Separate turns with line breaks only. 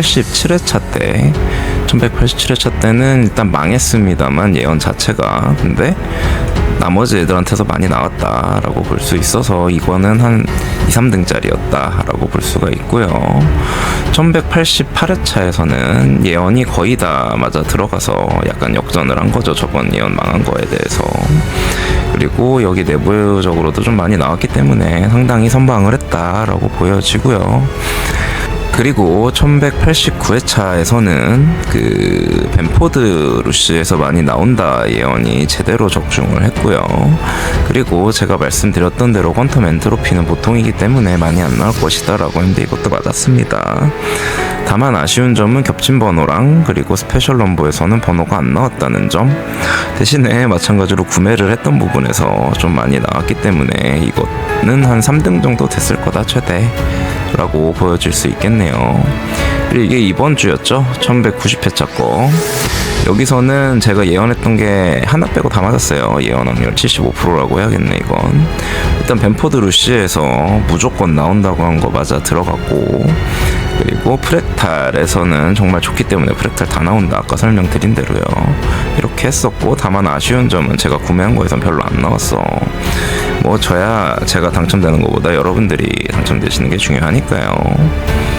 1187회차 때 1187회차 때는 일단 망했습니다만 예언 자체가 근데 나머지 애들한테서 많이 나왔다라고 볼 수 있어서 이거는 한 2, 3등짜리였다라고 볼 수가 있고요. 1188회차에서는 예언이 거의 다 맞아 들어가서 약간 역전을 한 거죠. 저번 예언 망한 거에 대해서. 그리고 여기 내부적으로도 좀 많이 나왔기 때문에 상당히 선방을 했다라고 보여지고요. 그리고 1189회차에서는 그 벤포드 루시에서 많이 나온다 예언이 제대로 적중을 했고요. 그리고 제가 말씀드렸던 대로 퀀텀 엔트로피는 보통이기 때문에 많이 안 나올 것이다 라고 했는데 이것도 맞았습니다. 다만 아쉬운 점은 겹친 번호랑 그리고 스페셜 럼버에서는 번호가 안 나왔다는 점 대신에 마찬가지로 구매를 했던 부분에서 좀 많이 나왔기 때문에 이거는 한 3등 정도 됐을 거다 최대 라고 보여질 수 있겠네요. 그리고 이게 이번 주였죠. 1190회차 거. 여기서는 제가 예언했던 게 하나 빼고 다 맞았어요. 예언 확률 75%라고 해야겠네, 이건. 일단 벤포드 루시에서 무조건 나온다고 한 거 맞아 들어갔고, 그리고 프렉탈에서는 정말 좋기 때문에 프렉탈 다 나온다. 아까 설명드린 대로요. 이렇게 했었고, 다만 아쉬운 점은 제가 구매한 거에선 별로 안 나왔어. 뭐, 저야 제가 당첨되는 것보다 여러분들이 당첨되시는 게 중요하니까요.